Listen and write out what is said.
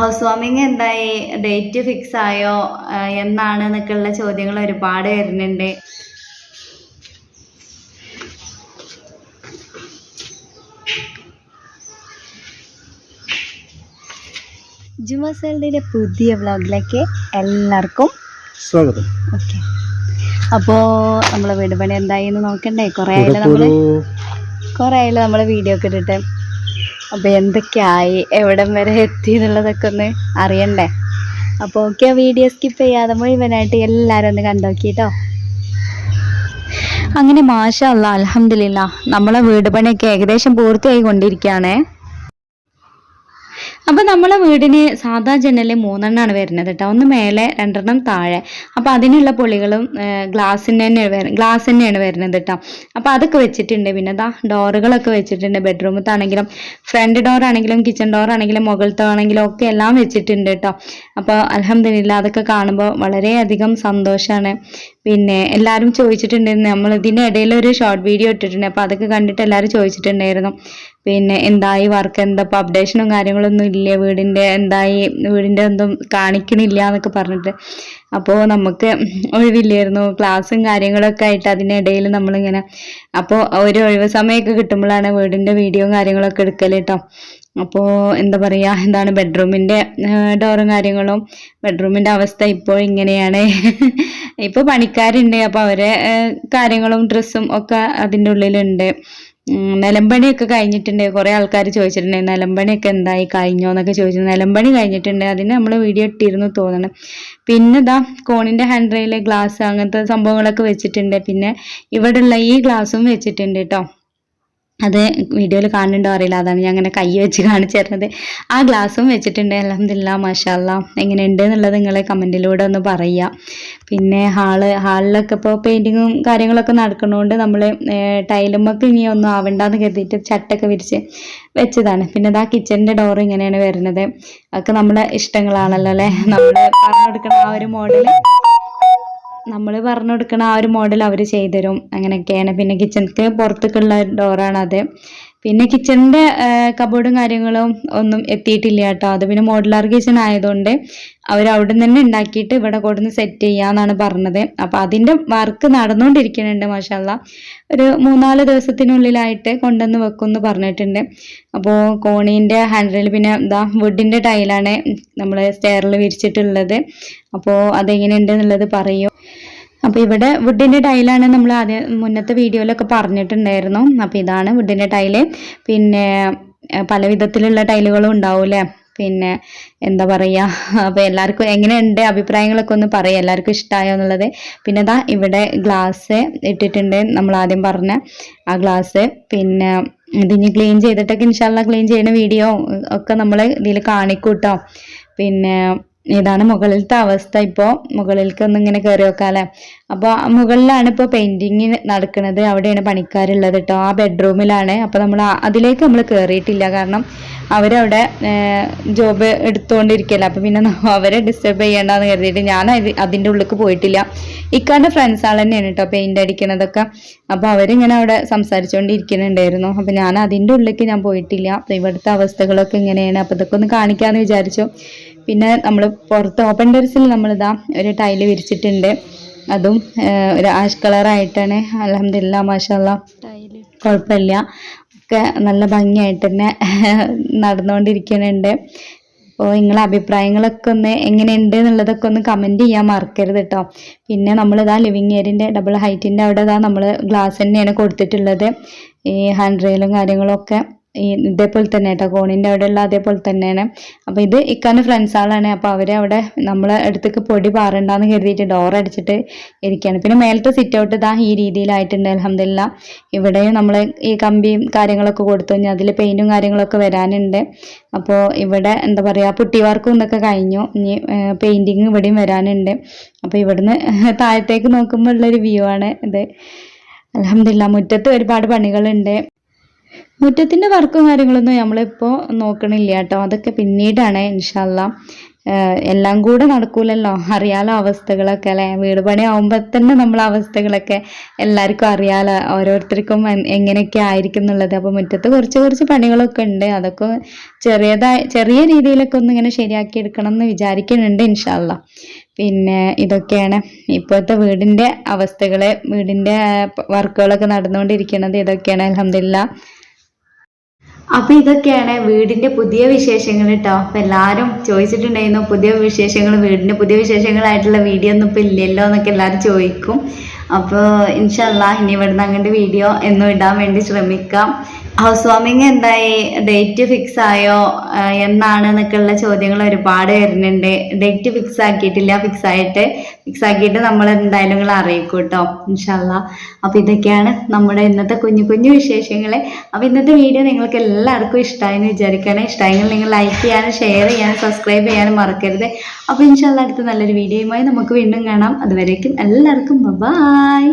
House വാമിങ് എന്തായി? Date fix ആയോ? എന്നാണ് എന്നൊക്കെയുള്ള ചോദ്യങ്ങൾ ഒരുപാട് വരുന്നുണ്ട്. ജുമസലിന്റെ പുതിയ വ്ലോഗിലേക്ക് എല്ലാവർക്കും സ്വാഗതം. ഓക്കെ. അപ്പോൾ നമ്മളെ വീട് പണി എന്തായി എന്ന് നോക്കണ്ടേ? കുറേ ആയില്ല നമ്മൾ കുറേ ആയില്ല നമ്മൾ വീഡിയോ ഒക്കെ ഇട്ടിട്ട്. അപ്പോൾ എന്തൊക്കെയായി? എവിടം വരെ എത്തി എന്നുള്ളതൊക്കെ ഒന്ന് അറിയണ്ടേ? അപ്പോൾ ഓക്കെ വീഡിയോ സ്കിപ്പ് ചെയ്യാതെ മുഴുവനായിട്ട് എല്ലാവരും ഒന്ന് കണ്ടോക്കിട്ടോ അങ്ങനെ മാഷ അല്ല അലഹമില്ല നമ്മളെ വീട് പണിയൊക്കെ ഏകദേശം പൂർത്തിയായി കൊണ്ടിരിക്കുകയാണേ അപ്പോൾ നമ്മളെ വീടിന് സാധാ ജനൽ മൂന്നെണ്ണമാണ് വരുന്നത് കേട്ടോ ഒന്ന് മേലെ രണ്ടെണ്ണം താഴെ. അപ്പോൾ അതിനുള്ള പൊളികളും ഗ്ലാസിന് തന്നെ ഗ്ലാസ് തന്നെയാണ് വരുന്നത് കേട്ടോ അപ്പോൾ അതൊക്കെ വെച്ചിട്ടുണ്ട്. പിന്നെ ദാ ഡോറുകളൊക്കെ വെച്ചിട്ടുണ്ട്. ബെഡ്റൂമത്താണെങ്കിലും ഫ്രണ്ട് ഡോർ ആണെങ്കിലും കിച്ചൺ ഡോർ ആണെങ്കിലും മുകളിലത്തെ ആണെങ്കിലും ഒക്കെ എല്ലാം വെച്ചിട്ടുണ്ട് കേട്ടോ അപ്പോൾ അലഹമില്ല അതൊക്കെ കാണുമ്പോൾ വളരെയധികം സന്തോഷമാണ് പിന്നെ എല്ലാവരും ചോദിച്ചിട്ടുണ്ടായിരുന്നു. നമ്മൾ ഇതിന്റെ ഇടയിൽ ഒരു ഷോർട്ട് വീഡിയോ ഇട്ടിട്ടുണ്ട്. അപ്പോൾ അതൊക്കെ കണ്ടിട്ട് എല്ലാവരും ചോദിച്ചിട്ടുണ്ടായിരുന്നു. പിന്നെ എന്തായി വർക്ക് എന്താ? ഇപ്പോൾ അപ്ഡേഷനും കാര്യങ്ങളൊന്നും ഇല്ല? വീടിന്റെ എന്തായി? വീടിന്റെ ഒന്നും കാണിക്കണില്ല എന്നൊക്കെ പറഞ്ഞിട്ട്. അപ്പോൾ നമുക്ക് ഒഴിവില്ലായിരുന്നു. ക്ലാസ്സും കാര്യങ്ങളൊക്കെ ആയിട്ട് അതിനിടയിൽ നമ്മളിങ്ങനെ അപ്പോൾ ഒരു ഒഴിവ് സമയമൊക്കെ കിട്ടുമ്പോഴാണ് വീടിന്റെ വീഡിയോയും കാര്യങ്ങളൊക്കെ എടുക്കൽ കേട്ടോ അപ്പോൾ എന്താ പറയുക എന്താണ്? ബെഡ്റൂമിന്റെ ഡോറും കാര്യങ്ങളും ബെഡ്റൂമിന്റെ അവസ്ഥ ഇപ്പോൾ ഇങ്ങനെയാണ്. ഇപ്പോൾ പണിക്കാരുണ്ട്. അപ്പോൾ അവരെ കാര്യങ്ങളും ഡ്രസ്സും ഒക്കെ അതിന്റെ ഉള്ളിലുണ്ട്. നിലമ്പണിയൊക്കെ കഴിഞ്ഞിട്ടുണ്ട്. കുറേ ആൾക്കാർ ചോദിച്ചിട്ടുണ്ട് നിലമ്പണിയൊക്കെ എന്തായി? കഴിഞ്ഞോ? എന്നൊക്കെ ചോദിച്ചു നിലമ്പണി കഴിഞ്ഞിട്ടുണ്ട്. അതിന് നമ്മൾ വീഡിയോ ഇട്ടിരുന്നു തോന്നണം. പിന്നെ ഇതാ കോണിന്റെ ഹാൻഡ് ഗ്ലാസ് അങ്ങനത്തെ സംഭവങ്ങളൊക്കെ വെച്ചിട്ടുണ്ട്. പിന്നെ ഇവിടെയുള്ള ഈ ഗ്ലാസും വെച്ചിട്ടുണ്ട് കേട്ടോ അത് വീഡിയോയിൽ കാണുന്നുണ്ടോ അറിയില്ല. അതാണ് ഞാൻ അങ്ങനെ കൈ വെച്ച് കാണിച്ചു തരുന്നത് ആ ഗ്ലാസ്സും വെച്ചിട്ടുണ്ട്. അലഹമില്ല മഷാല്ല എങ്ങനെയുണ്ട് എന്നുള്ളത് നിങ്ങൾ കമന്റിലൂടെ ഒന്ന് പറയുക. പിന്നെ ഹാൾ ഹാളിലൊക്കെ ഇപ്പോൾ പെയിന്റിങ്ങും കാര്യങ്ങളൊക്കെ നടക്കുന്നതുകൊണ്ട് നമ്മൾ ടൈലുമൊക്കെ ഇനി ഒന്നും ആവണ്ടെന്ന് കരുതിയിട്ട് ചട്ടൊക്കെ വിരിച്ച് വെച്ചതാണ്. പിന്നെ ഇതാ കിച്ചണിന്റെ ഡോർ ഇങ്ങനെയാണ് വരുന്നത്. അതൊക്കെ നമ്മുടെ ഇഷ്ടങ്ങളാണല്ലോ അല്ലേ? നമ്മൾ പറഞ്ഞെടുക്കുന്ന ആ ഒരു മോഡൽ നമ്മൾ പറഞ്ഞു കൊടുക്കുന്ന ആ ഒരു മോഡൽ അവർ ചെയ്തുതരും. അങ്ങനെയൊക്കെയാണ്. പിന്നെ കിച്ചണിക്ക് പുറത്തേക്കുള്ള ഡോറാണ് അത് പിന്നെ കിച്ചണിന്റെ കബോർഡും കാര്യങ്ങളും ഒന്നും എത്തിയിട്ടില്ല കേട്ടോ. അത് പിന്നെ മോഡുലാർ കിച്ചൺ ആയതുകൊണ്ട് അവർ അവിടെ നിന്ന് ഉണ്ടാക്കിയിട്ട് ഇവിടെ കൊടുന്ന് സെറ്റ് ചെയ്യാന്നാണ് പറഞ്ഞത്. അപ്പോൾ അതിന്റെ വർക്ക് നടന്നുകൊണ്ടിരിക്കുന്നുണ്ട് മാഷാല്ല. ഒരു മൂന്നാൽ ദിവസത്തിനുള്ളിലായിട്ട് കൊണ്ടുവന്ന് വെക്കുമെന്ന് പറഞ്ഞിട്ടുണ്ട്. അപ്പോൾ കോണീന്റെ ഹാൻഡിൽ പിന്നെ എന്താ വുഡിന്റെ ടൈലാണ് നമ്മൾ സ്റ്റെയറിൽ വിരിച്ചിട്ടുള്ളത്. അപ്പോൾ അതെങ്ങനെയുണ്ട് എന്നുള്ളത് പറയൂ. അപ്പോൾ ഇവിടെ വുഡിന്റെ ടൈലാണ് നമ്മൾ ആദ്യം മുന്നത്തെ വീഡിയോയിലൊക്കെ പറഞ്ഞിട്ടുണ്ടായിരുന്നു. അപ്പോൾ ഇതാണ് വുഡിന്റെ ടൈൽ പിന്നെ പല വിധത്തിലുള്ള ടൈലുകളും ഉണ്ടാവൂലേ പിന്നെ എന്താ പറയുക അപ്പോൾ എല്ലാവർക്കും എങ്ങനെയുണ്ട് അഭിപ്രായങ്ങളൊക്കെ ഒന്ന് പറയാം. എല്ലാവർക്കും ഇഷ്ടമായോ എന്നുള്ളത്? പിന്നെ ദാ ഇവിടെ ഗ്ലാസ് ഇട്ടിട്ടുണ്ട് നമ്മൾ ആദ്യം പറഞ്ഞ ആ ഗ്ലാസ് പിന്നെ ഇതിന് ക്ലീൻ ചെയ്തിട്ടൊക്കെ ഇൻഷാല്ല ക്ലീൻ ചെയ്യുന്ന വീഡിയോ ഒക്കെ നമ്മൾ ഇതിൽ കാണിക്കൂട്ടോ. പിന്നെ ഇതാണ് മുകളിലത്തെ അവസ്ഥ ഇപ്പോൾ മുകളിലേക്ക് ഒന്ന് ഇങ്ങനെ കയറി വെക്കാല്ലേ അപ്പോൾ മുകളിലാണ് ഇപ്പോൾ പെയിന്റിങ് നടക്കുന്നത്. അവിടെയാണ് പണിക്കാരുള്ളത് കേട്ടോ ആ ബെഡ്റൂമിലാണ് അപ്പോൾ നമ്മൾ അതിലേക്ക് നമ്മൾ കയറിയിട്ടില്ല കാരണം അവരവിടെ ജോബ് എടുത്തുകൊണ്ടിരിക്കല്ലോ അപ്പോൾ പിന്നെ അവരെ ഡിസ്റ്റർബ് ചെയ്യേണ്ടെന്ന് കരുതിയിട്ട് ഞാൻ അത് അതിന്റെ ഉള്ളിലേക്ക് പോയിട്ടില്ല. ഇക്കാന്റെ ഫ്രണ്ട്സ് ആൾ തന്നെയാണ് കേട്ടോ പെയിന്റ് അടിക്കണതൊക്കെ അപ്പോൾ അവരിങ്ങനെ അവിടെ സംസാരിച്ചുകൊണ്ടിരിക്കുന്നുണ്ടായിരുന്നു അപ്പോൾ ഞാൻ അതിന്റെ ഉള്ളിലേക്ക് ഞാൻ പോയിട്ടില്ല. അപ്പോൾ ഇവിടുത്തെ അവസ്ഥകളൊക്കെ ഇങ്ങനെയാണ്. അപ്പോൾ ഇതൊക്കെ ഒന്ന് കാണിക്കാമെന്ന് വിചാരിച്ചു. പിന്നെ നമ്മൾ പുറത്ത് ഓപ്പൺ ടെറസിൽ നമ്മളിതാ ഒരു ടൈൽ വിരിച്ചിട്ടുണ്ട്. അതും ഒരു ആഷ് കളറായിട്ടാണ് അലഹമില്ല മാഷല്ല കുഴപ്പമില്ല. ഒക്കെ നല്ല ഭംഗിയായിട്ട് തന്നെ നടന്നുകൊണ്ടിരിക്കുന്നുണ്ട്. അപ്പോൾ നിങ്ങളെ അഭിപ്രായങ്ങളൊക്കെ ഒന്ന് എങ്ങനെയുണ്ട് എന്നുള്ളതൊക്കെ ഒന്ന് കമന്റ് ചെയ്യാൻ മറക്കരുത് കേട്ടോ പിന്നെ നമ്മളിതാ ലിവിങ് ഏരിയന്റെ ഡബിൾ ഹൈറ്റിന്റെ അവിടെ ഇതാ നമ്മൾ ഗ്ലാസ് തന്നെയാണ് കൊടുത്തിട്ടുള്ളത്. ഈ ഹാൻഡ് റെയിലും കാര്യങ്ങളൊക്കെ ഇതേപോലെ തന്നെ കേട്ടോ കോണിന്റെ അവിടെയുള്ള അതേപോലെ തന്നെയാണ്. അപ്പോൾ ഇത് ഇക്കാന്റെ ഫ്രണ്ട്സ് ആളാണ്. അപ്പോൾ അവരെ അവിടെ നമ്മളെ അടുത്തേക്ക് പൊടി പാറണ്ടെന്ന് കരുതിയിട്ട് ഡോർ അടിച്ചിട്ട് ഇരിക്കുകയാണ് പിന്നെ മേലത്തെ സിറ്റ് ഔട്ട് ഇതാ ഈ രീതിയിലായിട്ടുണ്ട്. അലഹമില്ല ഇവിടെയും നമ്മൾ ഈ കമ്പിയും കാര്യങ്ങളൊക്കെ കൊടുത്തു കഴിഞ്ഞാൽ അതിൽ പെയിന്റും കാര്യങ്ങളൊക്കെ വരാനുണ്ട്. അപ്പോൾ ഇവിടെ എന്താ പറയുക പുട്ടി വർക്കും ഇതൊക്കെ കഴിഞ്ഞു. ഇനി പെയിന്റിങ് ഇവിടെയും വരാനുണ്ട്. അപ്പോൾ ഇവിടുന്ന് താഴത്തേക്ക് നോക്കുമ്പോൾ ഉള്ളൊരു വ്യൂ ആണ് ഇത്. അലഹമില്ല മുറ്റത്ത് ഒരുപാട് പണികളുണ്ട്. മുറ്റത്തിന്റെ വർക്കും കാര്യങ്ങളൊന്നും നമ്മളിപ്പോൾ നോക്കണില്ല കേട്ടോ അതൊക്കെ പിന്നീടാണ് ഇൻഷാല്ല എല്ലാം കൂടെ നടക്കൂലല്ലോ. അറിയാലോ അവസ്ഥകളൊക്കെ അല്ലെ? വീട് പണി ആവുമ്പോൾ തന്നെ നമ്മളെ അവസ്ഥകളൊക്കെ എല്ലാവർക്കും അറിയാലോ. ഓരോരുത്തർക്കും എങ്ങനെയൊക്കെ ആയിരിക്കും എന്നുള്ളത്. അപ്പോൾ മുറ്റത്ത് കുറച്ച് കുറച്ച് പണികളൊക്കെ ഉണ്ട്. അതൊക്കെ ചെറിയതായി ചെറിയ രീതിയിലൊക്കെ ഒന്ന് ഇങ്ങനെ ശരിയാക്കി എടുക്കണം എന്ന് വിചാരിക്കുന്നുണ്ട് ഇൻഷാല്ല പിന്നെ ഇതൊക്കെയാണ് ഇപ്പോഴത്തെ വീടിന്റെ അവസ്ഥകൾ വീടിന്റെ വർക്കുകളൊക്കെ നടന്നുകൊണ്ടിരിക്കുന്നത്. ഇതൊക്കെയാണ് അലഹമില്ല അപ്പൊ ഇതൊക്കെയാണ് വീടിന്റെ പുതിയ വിശേഷങ്ങൾ കേട്ടോ അപ്പൊ എല്ലാരും ചോദിച്ചിട്ടുണ്ടായിരുന്നു പുതിയ വിശേഷങ്ങൾ വീടിന്റെ പുതിയ വിശേഷങ്ങളായിട്ടുള്ള വീഡിയോ ഒന്നും ഇപ്പൊ ഇല്ലല്ലോ എന്നൊക്കെ എല്ലാരും ചോദിക്കും. അപ്പോൾ ഇൻഷല്ല ഇനി ഇവിടുന്ന് അങ്ങോട്ട് വീഡിയോ എന്നും ഇടാൻ വേണ്ടി ശ്രമിക്കാം. ഹൗസ് വാമിങ് എന്തായി? ഡേറ്റ് ഫിക്സ് ആയോ? എന്നാണ് എന്നൊക്കെയുള്ള ചോദ്യങ്ങൾ ഒരുപാട് വരുന്നുണ്ട്. ഡേറ്റ് ഫിക്സ് ആക്കിയിട്ടില്ല ഫിക്സ് ആയിട്ട്. ഫിക്സ് ആക്കിയിട്ട് നമ്മൾ എന്തായാലും നിങ്ങൾ അറിയിക്കും കേട്ടോ ഇൻഷല്ല അപ്പൊ ഇതൊക്കെയാണ് നമ്മുടെ ഇന്നത്തെ കുഞ്ഞു കുഞ്ഞു വിശേഷങ്ങൾ അപ്പൊ ഇന്നത്തെ വീഡിയോ നിങ്ങൾക്ക് എല്ലാവർക്കും ഇഷ്ടമായെന്ന് വിചാരിക്കണം ഇഷ്ടമായെങ്കിൽ നിങ്ങൾ ലൈക്ക് ചെയ്യാനും ഷെയർ ചെയ്യാനും സബ്സ്ക്രൈബ് ചെയ്യാനും മറക്കരുത്. അപ്പൊ ഇൻഷല്ല അടുത്ത നല്ലൊരു വീഡിയോയുമായി നമുക്ക് വീണ്ടും കാണാം. അതുവരേക്കും എല്ലാവർക്കും ബൈ